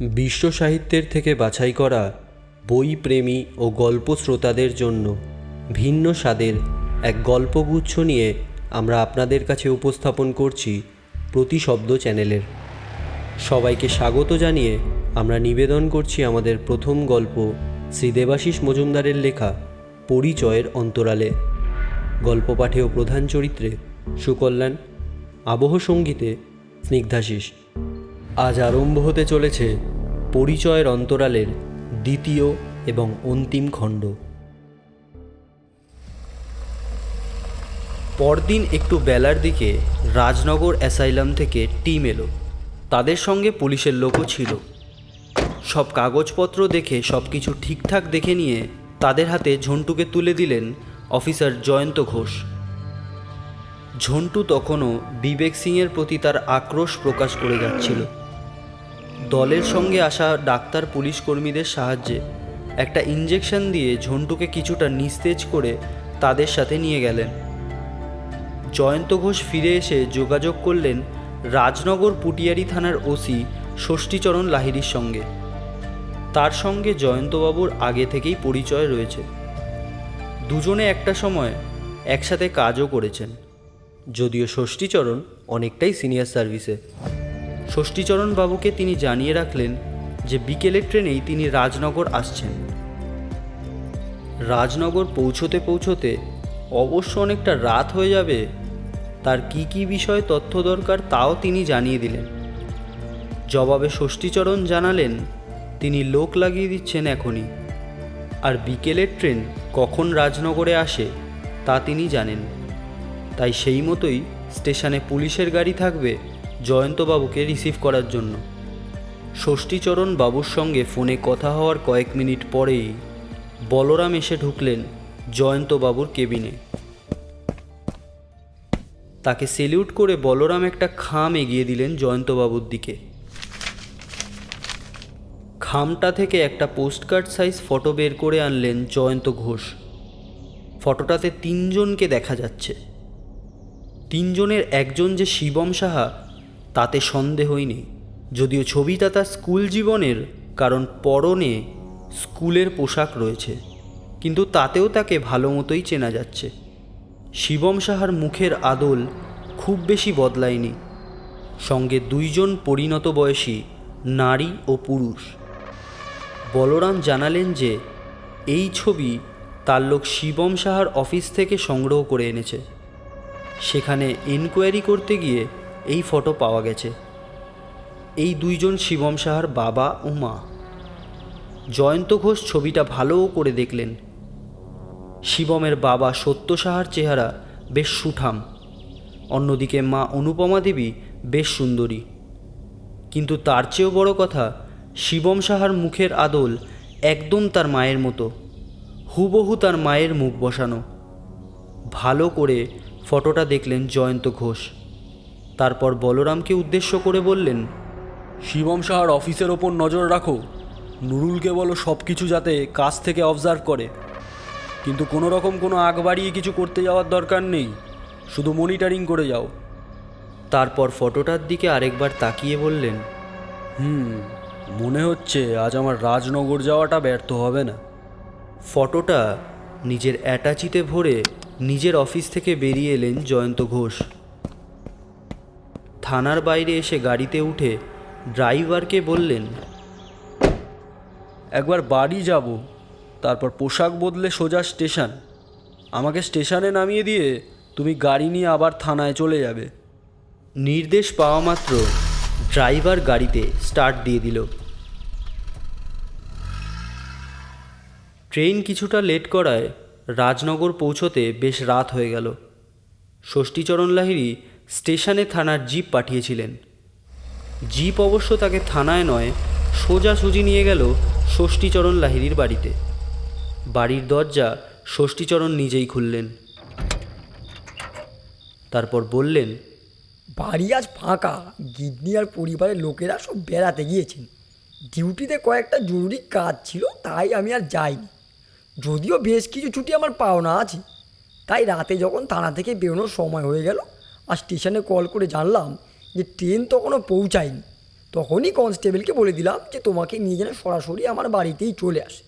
বিশ্ব সাহিত্যের থেকে বাছাই করা বই প্রেমী ও গল্প শ্রোতাদের জন্য ভিন্ন স্বাদের এক গল্পগুচ্ছ নিয়ে আমরা আপনাদের কাছে উপস্থাপন করছি প্রতিশব্দ চ্যানেলের। সবাইকে স্বাগত জানিয়ে আমরা নিবেদন করছি আমাদের প্রথম গল্প শ্রী দেবাশিস মজুমদারের লেখা পরিচয়ের অন্তরালে। গল্প পাঠে ও প্রধান চরিত্রে সুকল্যাণ, আবহ সঙ্গীতে স্নিগ্ধাশিস আজ আরম্ভ হতে চলেছে পরিচয়ের অন্তরালের দ্বিতীয় এবং অন্তিম খণ্ড। পরদিন একটু বেলার দিকে রাজনগর অ্যাসাইলাম থেকে টিম এলো। তাদের সঙ্গে পুলিশের লোকও ছিল। সব কাগজপত্র দেখে, সব কিছু ঠিকঠাক দেখে নিয়ে তাদের হাতে ঝন্টুকে তুলে দিলেন অফিসার জয়ন্ত ঘোষ। ঝন্টু তখনও বিবেক সিংয়ের প্রতি তার আক্রোশ প্রকাশ করে যাচ্ছিল। দলের সঙ্গে আসা ডাক্তার পুলিশ কর্মীদের সাহায্যে একটা ইঞ্জেকশন দিয়ে ঝন্টুকে কিছুটা নিস্তেজ করে তাদের সাথে নিয়ে গেলেন। জয়ন্ত ঘোষ ফিরে এসে যোগাযোগ করলেন রাজনগর পুটিয়ারি থানার ওসি ষষ্ঠীচরণ লাহিড়ির সঙ্গে। তার সঙ্গে জয়ন্তবাবুর আগে থেকেই পরিচয় রয়েছে। দুজনে একটা সময় একসাথে কাজও করেছেন। যদিও ষষ্ঠীচরণ অনেকটাই সিনিয়র সার্ভিসে। ষষ্ঠীচরণ বাবুকে তিনি জানিয়ে রাখলেন যে বিকেলের ট্রেনেই তিনি রাজনগর আসছেন। রাজনগর পৌঁছতে পৌঁছতে অবশ্য অনেকটা রাত হয়ে যাবে, তার কি কি বিষয়ে তথ্য দরকার তাও তিনি জানিয়ে দিলেন। জবাবে ষষ্ঠীচরণ জানালেন, তিনি লোক লাগিয়ে দিচ্ছেন এখনই। আর বিকেলের ট্রেন কখন রাজনগরে আসে তা তিনি জানেন। তাই সেই মতোই স্টেশনে পুলিশের গাড়ি থাকবে জয়ন্তবাবুকে রিসিভ করার জন্য। ষষ্ঠীচরণ বাবুর সঙ্গে ফোনে কথা হওয়ার কয়েক মিনিট পরেই বলরাম এসে ঢুকলেন জয়ন্তবাবুর কেবিনে তাকে সেলিউট করে বলরাম একটা খাম এগিয়ে দিলেন জয়ন্তবাবুর দিকে। খামটা থেকে একটা পোস্টকার্ড সাইজ ফটো বের করে আনলেন জয়ন্ত ঘোষ। ফটোটাতে তিনজনকে দেখা যাচ্ছে। তিনজনের একজন যে শিবম সাহা তাতে সন্দেহই নেই। যদিও ছবিটা তার স্কুল জীবনের, কারণ পরনে স্কুলের পোশাক রয়েছে। কিন্তু তাতেও তাকে ভালো মতোই চেনা যাচ্ছে। শিবম সাহার মুখের আদল খুব বেশি বদলায়নি। সঙ্গে দুইজন পরিণত বয়সী নারী ও পুরুষ। বলরাম জানালেন যে, এই ছবি তার লোক শিবম সাহার অফিস থেকে সংগ্রহ করে এনেছে। সেখানে এনকোয়ারি করতে গিয়ে এই ফটো পাওয়া গেছে। এই দুইজন শিবম সাহার বাবা ও মা। জয়ন্ত ঘোষ ছবিটা ভালো করে দেখলেন। শিবমের বাবা সত্য সাহার চেহারা বেশ সুঠাম। অন্যদিকে মা অনুপমা দেবী বেশ সুন্দরী। কিন্তু তার চেয়েও বড় কথা, শিবম সাহার মুখের আদল একদম তার মায়ের মতো। হুবহু তার মায়ের মুখ বসানো। ভালো করে ফটোটা দেখলেন জয়ন্ত ঘোষ। তারপর বলরামকে উদ্দেশ্য করে বললেন শিবম সাহার অফিসের ওপর নজর রাখো। নুরুলকে বলো সব কিছু যাতে কাছ থেকে অবজার্ভ করে। কিন্তু কোনো রকম কোনো আগ বাড়িয়ে কিছু করতে যাওয়ার দরকার নেই। শুধু মনিটরিং করে যাও। তারপর ফটোটার দিকে আরেকবার তাকিয়ে বললেন হুম মনে হচ্ছে আজ আমার রাজনগর যাওয়াটা ব্যর্থ হবে না। ফটোটা নিজের অ্যাটাচিতে ভরে নিজের অফিস থেকে বেরিয়ে এলেন জয়ন্ত ঘোষ। থানার বাইরে এসে গাড়িতে উঠে ড্রাইভারকে বললেন, একবার বাড়ি যাব, তারপর পোশাক বদলে সোজা স্টেশন। আমাকে স্টেশনে নামিয়ে দিয়ে তুমি গাড়ি নিয়ে আবার থানায় চলে যাবে। নির্দেশ পাওয়া মাত্র ড্রাইভার গাড়িতে স্টার্ট দিয়ে দিল। ট্রেন কিছুটা লেট করায় রাজনগর পৌঁছতে বেশ রাত হয়ে গেল। ষষ্ঠীচরণ লাহিড়ি স্টেশনে থানার জিপ পাঠিয়েছিলেন। জিপ অবশ্য তাকে থানায় নয়, সোজাসুজি নিয়ে গেল ষষ্ঠীচরণ লাহিড়ির বাড়িতে। বাড়ির দরজা ষষ্ঠীচরণ নিজেই খুললেন। তারপর বললেন, বাড়ি আজ ফাঁকা, গিন্নি আর পরিবারের লোকেরা সব বেড়াতে গিয়েছেন। ডিউটিতে কয়েকটা জরুরি কাজ ছিল, তাই আমি আর যাইনি। যদিও বেশ কিছু ছুটি আমার পাওনা আছে, তাই রাতে যখন থানা থেকে বেরোনোর সময় হয়ে গেল আর স্টেশনে কল করে জানলাম যে ট্রেন তখনও পৌঁছায়নি। তখনই কনস্টেবলকে বলে দিলাম যে তোমাকে নিয়ে যেন সরাসরি আমার বাড়িতেই চলে আসে।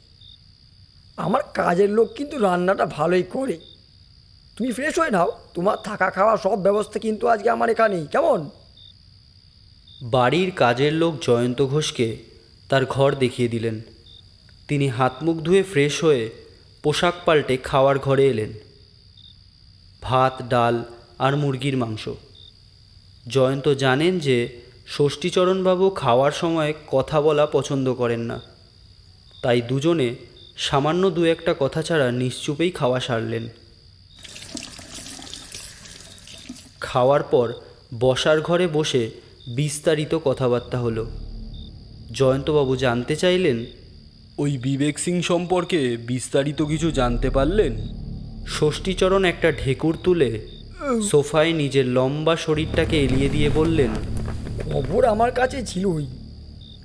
আমার কাজের লোক কিন্তু রান্নাটা ভালোই করে। তুমি ফ্রেশ হয়ে নাও, তোমার থাকা খাওয়া সব ব্যবস্থা কিন্তু আজকে আমার এখানেই কেমন? বাড়ির কাজের লোক জয়ন্ত ঘোষকে তার ঘর দেখিয়ে দিলেন। তিনি হাত মুখ ধুয়ে ফ্রেশ হয়ে পোশাক পাল্টে খাওয়ার ঘরে এলেন। ভাত, ডাল আর মুরগির মাংস। জয়ন্ত জানেন যে ষষ্ঠীচরণবাবু খাওয়ার সময় কথা বলা পছন্দ করেন না। তাই দুজনে সামান্য দু একটা কথা ছাড়া নিশ্চুপেই খাওয়া সারলেন। খাওয়ার পর বসার ঘরে বসে বিস্তারিত কথাবার্তা হলো। জয়ন্তবাবু জানতে চাইলেন, ওই বিবেক সিং সম্পর্কে বিস্তারিত কিছু জানতে পারলেন? ষষ্ঠীচরণ একটা ঢেকুর তুলে সোফায় নিজের লম্বা শরীরটাকে এলিয়ে দিয়ে বললেন খবর আমার কাছে ছিলই।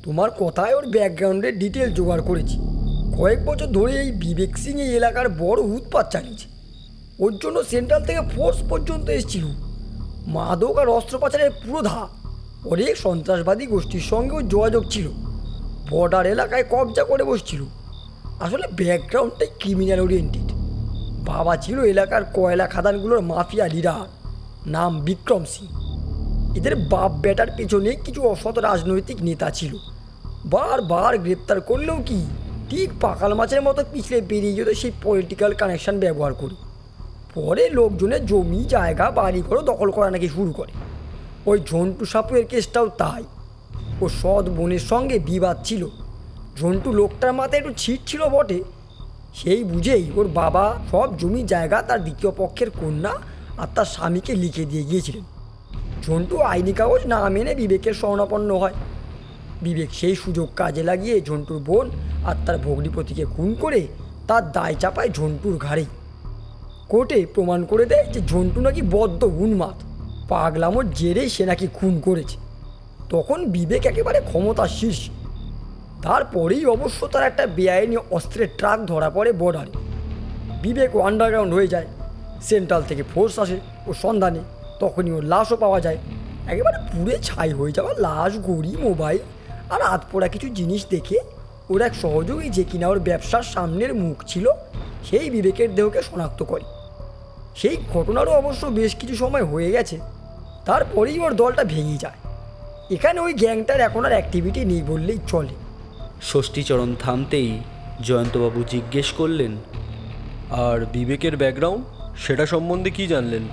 তোমার কথায় ওর ব্যাকগ্রাউন্ডের ডিটেল জোগাড় করেছি। কয়েক বছর ধরে এই বিবেক সিং এই এলাকার বড় উৎপাত চালিয়েছে। ওর জন্য সেন্ট্রাল থেকে ফোর্স পর্যন্ত এসেছিল। মাদক আর অস্ত্র পাচারের পুরো ধা অনেক সন্ত্রাসবাদী গোষ্ঠীর সঙ্গেও যোগাযোগ ছিল। বর্ডার এলাকায় কবজা করে বসছিল। আসলে ব্যাকগ্রাউন্ডটাই ক্রিমিনাল ওরিয়েন্টেড বাবা ছিল এলাকার কয়লা খাদানগুলোর মাফিয়া লিডার নাম বিক্রম সিং। এদের বাপ বেটার পেছনে কিছু অসৎ রাজনৈতিক নেতা ছিল। বারবার গ্রেপ্তার করলেও কি, ঠিক পাকাল মাছের মতো পিছলে বেরিয়ে যেত সেই পলিটিক্যাল কানেকশন ব্যবহার করে। পরে লোকজনের জমি, জায়গা বাড়ি ঘরও দখল করা নাকি শুরু করে। ওই ঝন্টু সাপুয়ের কেসটাও তাই। ও সৎ বোনের সঙ্গে বিবাদ ছিল। ঝন্টু লোকটার মাথায় একটু ছিট ছিল বটে সেই বুঝেই ওর বাবা সব জমি জায়গা তার দ্বিতীয় পক্ষের কন্যা আর তার স্বামীকে লিখে দিয়ে গিয়েছিলেন। ঝন্টু আইনি কাগজ না মেনে বিবেকের শরণাপন্ন হয়। বিবেক সেই সুযোগ কাজে লাগিয়ে ঝন্টুর বোন আর তার ভগ্নিপতিকে খুন করে তার দায় চাপায় ঝন্টুর ঘাড়েই কোর্টে প্রমাণ করে দেয় যে ঝন্টু নাকি বদ্ধ উন্মাদ। পাগলামোর জেরেই সে নাকি খুন করেছে। তখন বিবেক একেবারে ক্ষমতা শীর্ষ। তারপরেই অবশ্য তার একটা বেআইনি অস্ত্রের ট্রাক ধরা পড়ে বর্ডারে বিবেক আন্ডারগ্রাউন্ড হয়ে যায় সেন্ট্রাল থেকে ফোর্স আসে ও সন্ধানে, তখনই ওর লাশও পাওয়া যায়। একেবারে পুড়ে ছাই হয়ে যাওয়া লাশ গড়ি মোবাইল আর হাত পোড়া কিছু জিনিস দেখে ওর এক সহযোগী যে কিনা ওর ব্যবসার সামনের মুখ ছিল, সেই বিবেকের দেহকে শনাক্ত করে। সেই ঘটনারও অবশ্য বেশ কিছু সময় হয়ে গেছে, তারপরেই ওর দলটা ভেঙে যায়। এখানে ওই গ্যাংটার এখন আর অ্যাক্টিভিটি নেই বললেই চলে। ষষ্ঠীচরণ থামতেই জয়ন্তবাবু জিজ্ঞেস করলেন, আর বিবেকের ব্যাকগ্রাউন্ড সেটা সম্বন্ধে কি জানলেন?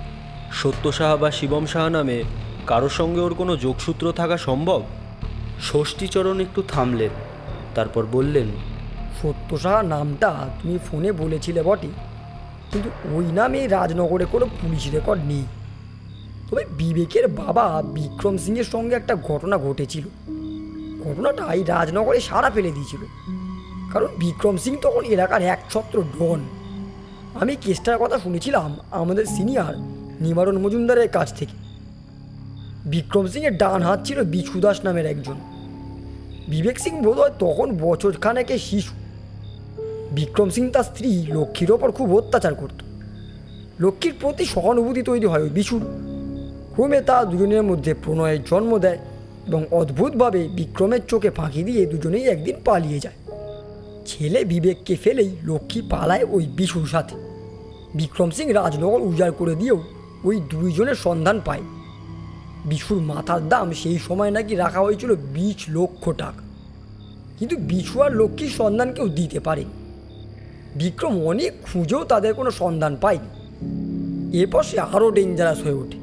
সত্য সাহা বা শিবম সাহা নামে কারোর সঙ্গে ওর কোনো যোগসূত্র থাকা সম্ভব? ষষ্ঠীচরণ একটু থামলেন, তারপর বললেন সত্য সাহা নামটা তুমি ফোনে বলেছিলে বটে, কিন্তু ওই নামে রাজনগরে কোনো পুলিশ রেকর্ড নেই। তবে বিবেকের বাবা বিক্রম সিংয়ের সঙ্গে একটা ঘটনা ঘটেছিল। ঘটনাটা এই রাজনগরে সারা ফেলে দিয়েছিল। কারণ বিক্রম সিং তখন এলাকার এক ছত্র ডন। আমি কেসটার কথা শুনেছিলাম আমাদের সিনিয়র নিবারণ মজুমদারের কাছ থেকে। বিক্রম সিংয়ের ডান হাত ছিল বিছু দাস নামের একজন। বিবেক সিং বোধহয় তখন বছর খানেকের শিশু। বিক্রম সিং তার স্ত্রী লক্ষ্মীর ওপর খুব অত্যাচার করত। লক্ষ্মীর প্রতি সহানুভূতি তৈরি হয় ওই বিশুর ক্রমে তা দুজনের মধ্যে প্রণয়ের জন্ম দেয়। এবং অদ্ভুতভাবে বিক্রমের চোখে ফাঁকি দিয়ে দুজনেই একদিন পালিয়ে যায়। ছেলে বিবেককে ফেলেই লক্ষ্মী পালায় ওই বিশুর সাথে। বিক্রম সিং রাজনগর উজাড় করে দিয়েও ওই দুইজনের সন্ধান পায়। বিশুর মাথার দাম সেই সময় নাকি রাখা হয়েছিল বিশ লক্ষ টাকা। কিন্তু বিশু আর লক্ষ্মীর সন্ধান কেউ দিতে পারে বিক্রম অনেক খুঁজেও তাদের কোনো সন্ধান পায়নি। এরপর সে আরও ডেঞ্জারাস হয়ে ওঠে।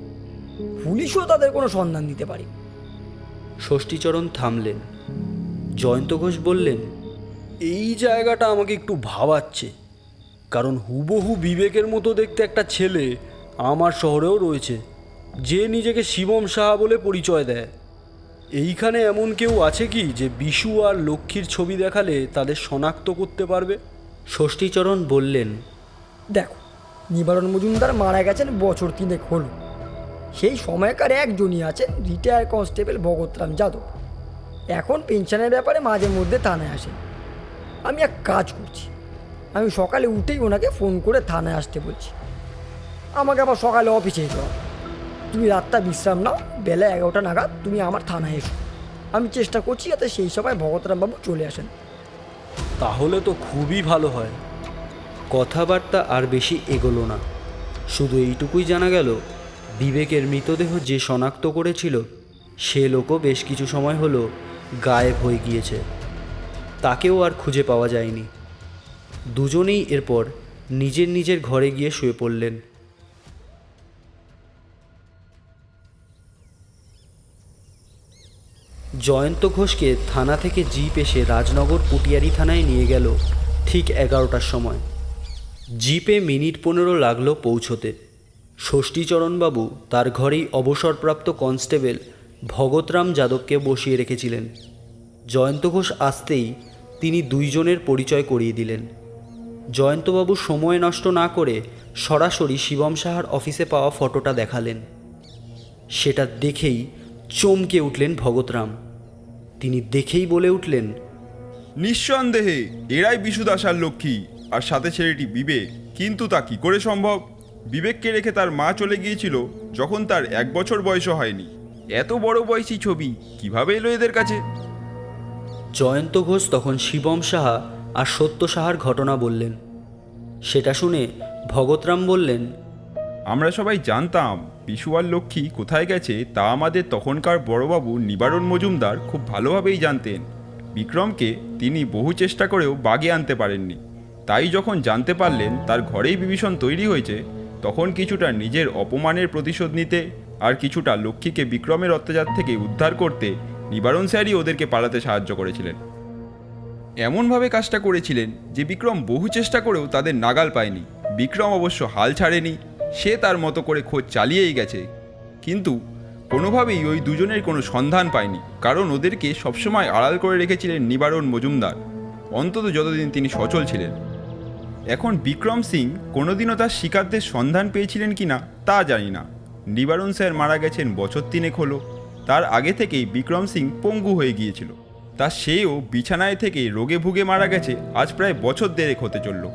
পুলিশও তাদের কোনো সন্ধান দিতে পারে ষষ্ঠীচরণ থামলেন। জয়ন্ত ঘোষ বললেন, এই জায়গাটা আমাকে একটু ভাবাচ্ছে, কারণ হুবহু বিবেকের মতো দেখতে একটা ছেলে আমার শহরেও রয়েছে, যে নিজেকে শিবম সাহা বলে পরিচয় দেয়। এইখানে এমন কেউ আছে কি যে বিশু আর লক্ষ্মীর ছবি দেখালে তাদের শনাক্ত করতে পারবে? ষষ্ঠীচরণ বললেন, দেখো, নিবারণ মজুমদার মারা গেছেন বছর তিনেক হলো। সেই সময়কার একজনই আছেন রিটায়ার কনস্টেবল ভগতরাম যাদব। এখন পেনশনের ব্যাপারে মাঝে মধ্যে থানায় আসেন। আমি এক কাজ করছি। আমি সকালে উঠেই ওনাকে ফোন করে থানায় আসতে বলছি। আমাকে আবার সকালে অফিসে যেতে হবে। তুমি রাতটা বিশ্রাম নাও, বেলা এগারোটা নাগাদ তুমি আমার থানায় এসো। আমি চেষ্টা করছি যাতে সেই সময় ভগতরামবাবু চলে আসেন। তাহলে তো খুবই ভালো হয়। কথাবার্তা আর বেশি এগোলো না। শুধু এইটুকুই জানা গেল বিবেকের মৃতদেহ যে শনাক্ত করেছিল, সে লোকও বেশ কিছু সময় হলো গায়েব হয়ে গিয়েছে। তাকেও আর খুঁজে পাওয়া যায়নি। দুজনেই এরপর নিজের নিজের ঘরে গিয়ে শুয়ে পড়লেন। জয়ন্ত ঘোষকে থানা থেকে জিপ এসে রাজনগর পুটিয়ারি থানায় নিয়ে গেল ঠিক এগারোটার সময়। জিপে মিনিট পনেরো লাগল পৌঁছতে। ষষ্ঠীচরণবাবু তার ঘরেই অবসরপ্রাপ্ত কনস্টেবল ভগতরাম যাদবকে বসিয়ে রেখেছিলেন। জয়ন্ত ঘোষ আসতেই তিনি দুইজনের পরিচয় করিয়ে দিলেন। জয়ন্তবাবু সময় নষ্ট না করে সরাসরি শিবম সাহার অফিসে পাওয়া ফটোটা দেখালেন। সেটা দেখেই চমকে উঠলেন ভগতরাম। তিনি দেখেই বলে উঠলেন, নিঃসন্দেহে, এরাই বিশুদাসার লক্ষ্মী, আর সাথে ছেলেটি বিবেক, কিন্তু তা কি করে সম্ভব? বিবেককে রেখে তার মা চলে গিয়েছিল যখন তার এক বছর বয়সও হয়নি। এত বড় বয়সী ছবি কীভাবে এলো এদের কাছে? জয়ন্ত ঘোষ তখন শিবম সাহা আর সত্য সাহার ঘটনা বললেন। সেটা শুনে ভগতরাম বললেন আমরা সবাই জানতাম আর লক্ষ্মী কোথায় গেছে তা আমাদের তখনকার বড়বাবু নিবারণ মজুমদার খুব ভালোভাবেই জানতেন। বিক্রমকে তিনি বহু চেষ্টা করেও বাগে আনতে পারেননি। তাই যখন জানতে পারলেন তার ঘরেই বিভীষণ তৈরি হয়েছে তখন কিছুটা নিজের অপমানের প্রতিশোধ নিতে আর কিছুটা লক্ষ্মীকে বিক্রমের অত্যাচার থেকে উদ্ধার করতে নিবারণ স্যারই ওদেরকে পালাতে সাহায্য করেছিলেন। এমনভাবে কাজটা করেছিলেন যে বিক্রম বহু চেষ্টা করেও তাদের নাগাল পায়নি। বিক্রম অবশ্য হাল ছাড়েনি, সে তার মতো করে খোঁজ চালিয়েই গেছে। কিন্তু কোনোভাবেই ওই দুজনের কোনো সন্ধান পায়নি, কারণ ওদেরকে সবসময় আড়াল করে রেখেছিলেন নিবারণ মজুমদার। অন্তত যতদিন তিনি সচল ছিলেন। এখন বিক্রম সিং কোনোদিনও তার শিকারদের সন্ধান পেয়েছিলেন কি না তা জানি না। নিবারণ স্যার মারা গেছেন বছর তিনেক হলো। তার আগে থেকেই বিক্রম সিং পঙ্গু হয়ে গিয়েছিল। তা সেও বিছানায় থেকে রোগে ভুগে মারা গেছে, আজ প্রায় বছর দেড়েক হতে চলল।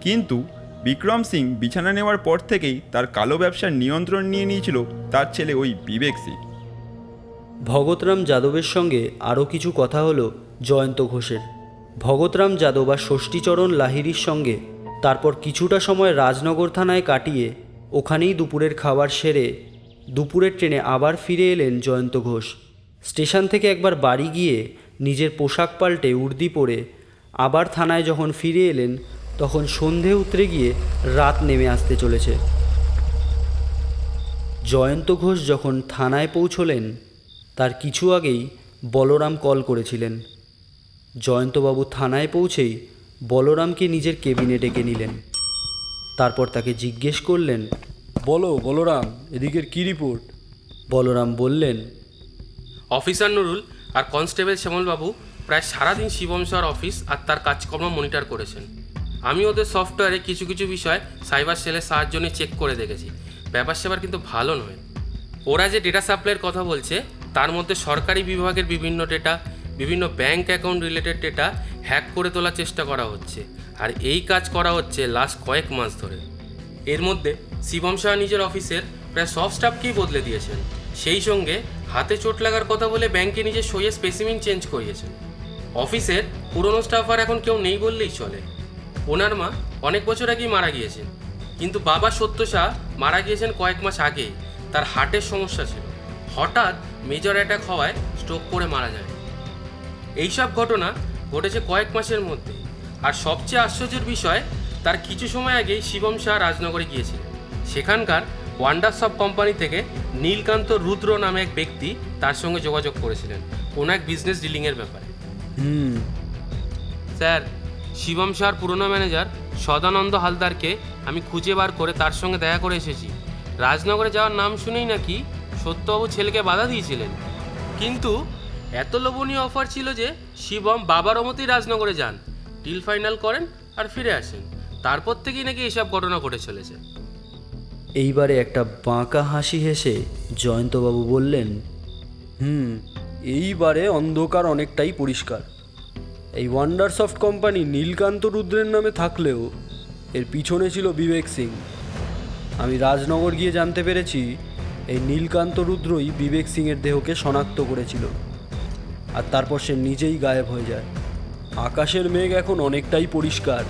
কিন্তু বিক্রম সিং বিছানা নেওয়ার পর থেকেই তার কালো ব্যবসার নিয়ন্ত্রণ নিয়ে নিয়েছিল তার ছেলে ওই বিবেক সিং। ভগতরাম যাদবের সঙ্গে আরও কিছু কথা হলো জয়ন্ত ঘোষের। ভগতরাম যাদব আর ষষ্ঠীচরণ লাহিড়ির সঙ্গে তারপর কিছুটা সময় রাজনগর থানায় কাটিয়ে ওখানেই দুপুরের খাবার সেরে দুপুরের ট্রেনে আবার ফিরে এলেন জয়ন্ত ঘোষ। স্টেশন থেকে একবার বাড়ি গিয়ে নিজের পোশাক পাল্টে উর্দি পরে আবার থানায় যখন ফিরে এলেন, তখন সন্ধে উতরে গিয়ে রাত নেমে আসতে চলেছে। জয়ন্ত ঘোষ যখন থানায় পৌঁছলেন, তার কিছু আগেই বলরাম কল করেছিলেন। জয়ন্তবাবু থানায় পৌঁছেই বলরামকে নিজের কেবিনে ডেকে নিলেন। তারপর তাকে জিজ্ঞেস করলেন বলো বলরাম এদিকের কি রিপোর্ট? বলরাম বললেন অফিসার নুরুল আর কনস্টেবল শ্যামলবাবু প্রায় সারাদিন শিবম স্যার অফিস আর তার কাজকর্ম মনিটর করেছেন। আমি ওদের সফটওয়্যারে কিছু কিছু বিষয় সাইবার সেলের সাহায্য নিয়ে চেক করে দেখেছি। ব্যাপার সেবার কিন্তু ভালো নয়। ওরা যে ডেটা সাপ্লাইয়ের কথা বলছে তার মধ্যে সরকারি বিভাগের বিভিন্ন ডেটা বিভিন্ন bank account related data hack করে তোলার চেষ্টা করা হচ্ছে। আর এই কাজ করা হচ্ছে লাস্ট কয়েক মাস ধরে। এর মধ্যে শিবম শাহ নিজের অফিসের প্রায় সব স্টাফকেই বদলে দিয়েছেন। সেই সঙ্গে হাতে চোট লাগার কথা বলে ব্যাংকে নিজের সইয়ে স্পেসিমিন চেঞ্জ করিয়েছেন। অফিসের পুরনো স্টাফ আর এখন কেউ নেই বললেই চলে। ওনার মা অনেক বছর আগেই মারা গিয়েছেন। কিন্তু বাবা সত্য শাহ মারা গিয়েছেন কয়েক মাস আগেই। তার হার্টের সমস্যা ছিল। হঠাৎ মেজর অ্যাটাক হওয়ায় স্ট্রোক করে মারা যায়। এইসব ঘটনা ঘটেছে কয়েক মাসের মধ্যে। আর সবচেয়ে আশ্চর্যের বিষয় তার কিছু সময় আগেই শিবম শাহ রাজনগরে গিয়েছিলেন। সেখানকার ওয়ান্ডারসপ কোম্পানি থেকে নীলকান্ত রুদ্র নামে এক ব্যক্তি তার সঙ্গে যোগাযোগ করেছিলেন। কোনো এক বিজনেস ডিলিংয়ের ব্যাপারে। হুম। স্যার শিবম শাহর পুরনো ম্যানেজার সদানন্দ হালদারকে আমি খুঁজে বার করে তার সঙ্গে দেখা করে এসেছি। রাজনগরে যাওয়ার নাম শুনেই নাকি সত্যবাবু ছেলেকে বাধা দিয়েছিলেন। কিন্তু এত লোভনীয় অফার ছিল যে শিবম বাবার মতোই রাজনগরে যান ডিল ফাইনাল করেন আর ফিরে আসেন। তারপর থেকেই নাকি এসব ঘটনা ঘটে চলেছে। এইবারে একটা বাঁকা হাসি হেসে জয়ন্তবাবু বললেন, হুম, এইবারে অন্ধকার অনেকটাই পরিষ্কার। এই ওয়ান্ডার সফট কোম্পানি নীলকান্ত রুদ্রের নামে থাকলেও এর পিছনে ছিল বিবেক সিং। আমি রাজনগর গিয়ে জানতে পেরেছি, এই নীলকান্ত রুদ্রই বিবেক সিংয়ের দেহকে শনাক্ত করেছিল। আর তারপর সে নিজেই গায়েব হয়ে যায়। আকাশের মেঘ এখন অনেকটাই পরিষ্কার।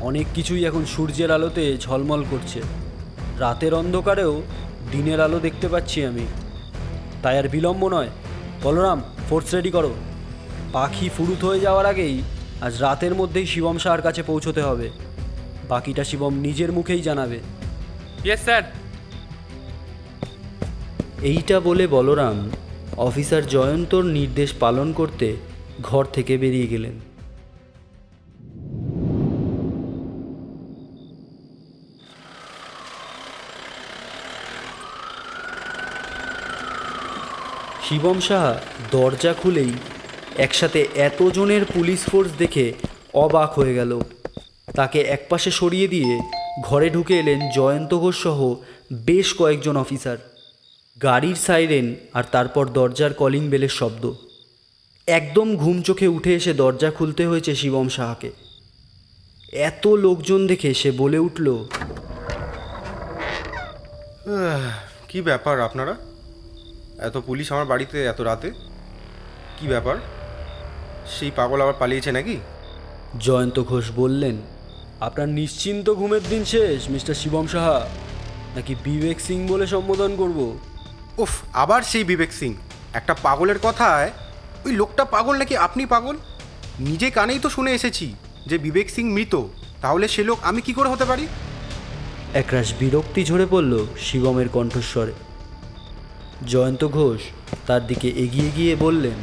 অনেক কিছুই এখন সূর্যের আলোতে ঝলমল করছে। রাতের অন্ধকারেও দিনের আলো দেখতে পাচ্ছি আমি। তাই আর বিলম্ব নয়। বলরাম ফোর্স রেডি করো। পাখি ফুরুত হয়ে যাওয়ার আগেই আজ রাতের মধ্যেই শিবম শাহর কাছে পৌঁছতে হবে। বাকিটা শিবম নিজের মুখেই জানাবে। ইয়েস স্যার এইটা বলে বলরাম অফিসার জয়ন্তর নির্দেশ পালন করতে ঘর থেকে বেরিয়ে গেলেন। শিবম সাহা দরজা খুলেই একসাথে এতজনের পুলিশ ফোর্স দেখে অবাক হয়ে গেল। তাকে একপাশে সরিয়ে দিয়ে ঘরে ঢুকে এলেন জয়ন্ত ঘোষ সহ বেশ কয়েকজন অফিসার। গাড়ির সাইরেন আর তারপর দরজার কলিং বেলের শব্দ। একদম ঘুম চোখে উঠে এসে দরজা খুলতে হয়েছে শিবম সাহাকে। এত লোকজন দেখে সে বলে উঠল কি ব্যাপার আপনারা? এত পুলিশ আমার বাড়িতে এত রাতে? কি ব্যাপার? সেই পাগল আবার পালিয়েছে নাকি? জয়ন্ত ঘোষ বললেন আপনার নিশ্চিন্ত ঘুমের দিন শেষ মিস্টার শিবম সাহা? নাকি বিবেক সিং বলে সম্বোধন করব? উফ, আবার সেই বিবেক সিং। একটা পাগলের কথায়, ওই লোকটা পাগল নাকি আপনি পাগল? নিজে কানেই তো শুনে এসেছি যে বিবেক সিং মৃত, তাহলে সে লোক আমি কি করে হতে পারি? একরাশ বিরক্তি ঝরে পড়ল শিবমের কণ্ঠস্বরে। জয়ন্ত ঘোষ তার দিকে এগিয়ে গিয়ে বললেন,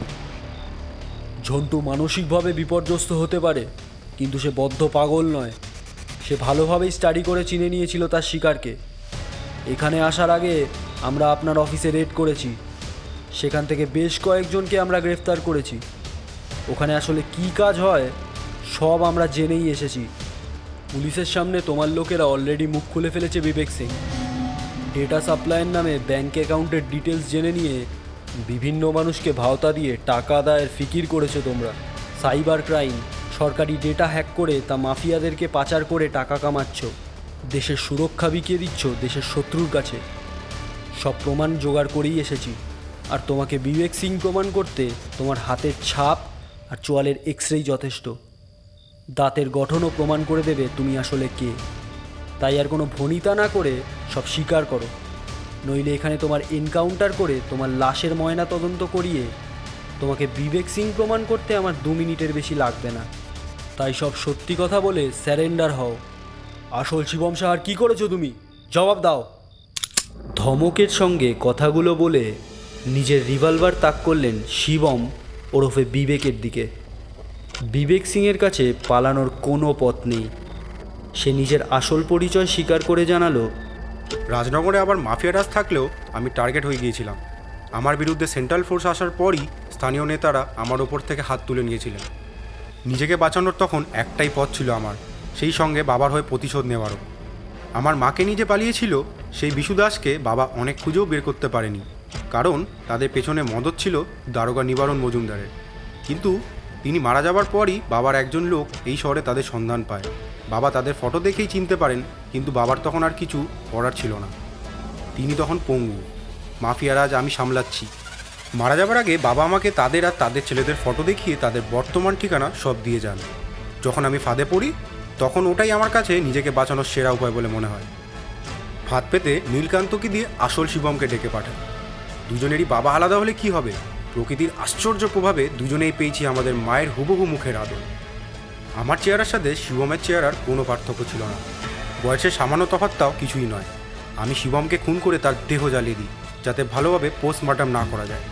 ঝন্টু মানসিকভাবে বিপর্যস্ত হতে পারে, কিন্তু সে বদ্ধ পাগল নয়। সে ভালোভাবেই স্টাডি করে চিনে নিয়েছিল তার শিকারকে। এখানে আসার আগে আমরা আপনার অফিসে রেড করেছি। সেখান থেকে বেশ কয়েকজনকে আমরা গ্রেফতার করেছি। ওখানে আসলে কি কাজ হয়, সব আমরা জেনেই এসেছি। পুলিশের সামনে তোমার লোকেরা অলরেডি মুখ খুলে ফেলেছে বিবেক সিং। ডেটা সাপ্লাইয়ের নামে ব্যাঙ্ক অ্যাকাউন্টের ডিটেলস জেনে নিয়ে বিভিন্ন মানুষকে ভাওতা দিয়ে টাকা আদায়ের ফিকির করেছ তোমরা। সাইবার ক্রাইম সরকারি ডেটা হ্যাক করে তা মাফিয়াদেরকে পাচার করে টাকা কামাচ্ছ। দেশের সুরক্ষা বিকিয়ে দিচ্ছ, দেশের শত্রুর কাছে। সব প্রমাণ জোগাড় করেই এসেছি। আর তোমাকে বিবেক সিং প্রমাণ করতে তোমার হাতের ছাপ আর চোয়ালের এক্স রেই যথেষ্ট। দাঁতের গঠনও প্রমাণ করে দেবে তুমি আসলে কে। তাই আর কোনো ভনিতা না করে সব স্বীকার করো। নইলে এখানে তোমার এনকাউন্টার করে তোমার লাশের ময়না তদন্ত করিয়ে তোমাকে বিবেক সিং প্রমাণ করতে আমার দু মিনিটের বেশি লাগবে না। তাই সব সত্যি কথা বলে স্যারেন্ডার হও। আসল শিবম সাহার কী করেছ তুমি? জবাব দাও। ধমকের সঙ্গে কথাগুলো বলে নিজের রিভলভার তাক করলেন শিবম ওরফে বিবেকের দিকে। বিবেক সিংয়ের কাছে পালানোর কোনো পথ নেই। সে নিজের আসল পরিচয় স্বীকার করে জানালো, রাজনগরে আবার মাফিয়া রাজ থাকলেও আমি টার্গেট হয়ে গিয়েছিলাম। আমার বিরুদ্ধে সেন্ট্রাল ফোর্স আসার পরই স্থানীয় নেতারা আমার ওপর থেকে হাত তুলে নিয়েছিলেন। নিজেকে বাঁচানোর তখন একটাই পথ ছিল আমার, সেই সঙ্গে বাবার হয়ে প্রতিশোধ নেওয়ারও। আমার মাকে নিজে পালিয়েছিল, সেই বিশু দাসকে বাবা অনেক খুঁজেও বের করতে পারেনি। কারণ তাদের পেছনে মদত ছিল দারোগা নিবারণ মজুমদারের। কিন্তু তিনি মারা যাবার পরই বাবার একজন লোক এই শহরে তাদের সন্ধান পায়। বাবা তাদের ফটো দেখেই চিনতে পারেন, কিন্তু বাবার তখন আর কিছু করার ছিল না। তিনি তখন পঙ্গু। মাফিয়ারাজ আমি সামলাচ্ছি। মারা যাবার আগে বাবা আমাকে তাদের আর তাদের ছেলেদের ফটো দেখিয়ে তাদের বর্তমান ঠিকানা সব দিয়ে যান। যখন আমি ফাঁদে পড়ি তখন ওটাই আমার কাছে নিজেকে বাঁচানোর সেরা উপায় বলে মনে হয়। ভাত পেতে নীলকান্তকে দিয়ে আসল শিবমকে ডেকে পাঠায় দুজনেরই বাবা আলাদা হলে কি হবে? প্রকৃতির আশ্চর্য প্রভাবে দুজনেই পেয়েছি আমাদের মায়ের হুবহু মুখের আদর। আমার চেহারার সাথে শিবমের চেহারার কোনো পার্থক্য ছিল না। বয়সের সামান্য তফাৎটাও কিছুই নয়। আমি শিবমকে খুন করে তার দেহ জ্বালিয়ে দিই, যাতে ভালোভাবে পোস্টমর্টম না করা যায়।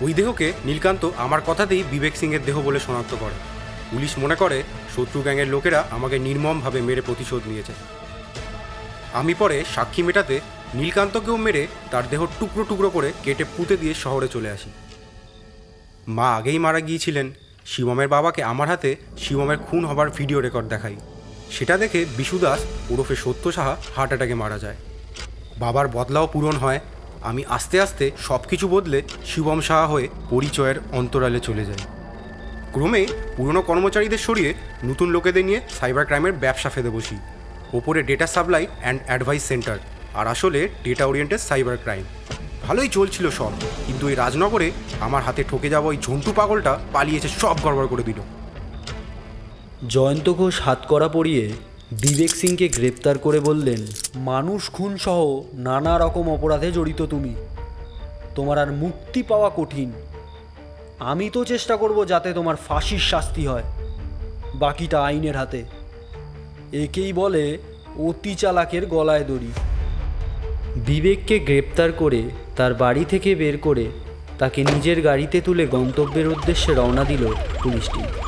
ওই দেহকে নীলকান্ত আমার কথাতেই বিবেক সিংয়ের দেহ বলে শনাক্ত করে। পুলিশ মনে করে, শত্রু গ্যাংয়ের লোকেরা আমাকে নির্মমভাবে মেরে প্রতিশোধ নিয়েছে। আমি পরে সাক্ষী মেটাতে নীলকান্তকেও মেরে তার দেহ টুকরো টুকরো করে কেটে পুঁতে দিয়ে শহরে চলে আসি। মা আগেই মারা গিয়েছিলেন। শিবমের বাবাকে আমার হাতে শিবমের খুন হবার ভিডিও রেকর্ড দেখাই। সেটা দেখে বিশু দাস ওরফে সত্য সাহা হার্ট অ্যাটাকে মারা যায়। বাবার বদলাও পূরণ হয়। আমি আস্তে আস্তে সব কিছু বদলে শিবম সাহা হয়ে পরিচয়ের অন্তরালে চলে যাই। ক্রমে পুরনো কর্মচারীদের সরিয়ে নতুন লোকেদের নিয়ে সাইবার ক্রাইমের ব্যবসা ফেদে বসি। ওপরে data supply and advice centre আর আসলে ডেটা ওরিয়েন্টেড সাইবার ক্রাইম ভালোই চলছিল সব, কিন্তু এই রাজনগরে আমার হাতে ঠকে যাওয়া ওই ঝন্টু পাগলটা পালিয়েছে সব গড়বড় করে দিল। জয়ন্ত ঘোষ হাত করা পরিয়ে বিবেক সিংকে গ্রেপ্তার করে বললেন, মানুষ খুন সহ নানা রকম অপরাধে জড়িত তুমি। তোমার আর মুক্তি পাওয়া কঠিন। আমি তো চেষ্টা করব যাতে তোমার ফাঁসির শাস্তি হয়। বাকিটা আইনের হাতে। একেই বলে অতি চালাকের গলায় দড়ি। বিবেককে গ্রেপ্তার করে তার বাড়ি থেকে বের করে তাকে নিজের গাড়িতে তুলে গন্তব্যের উদ্দেশ্যে রওনা দিল পুলিশ টিম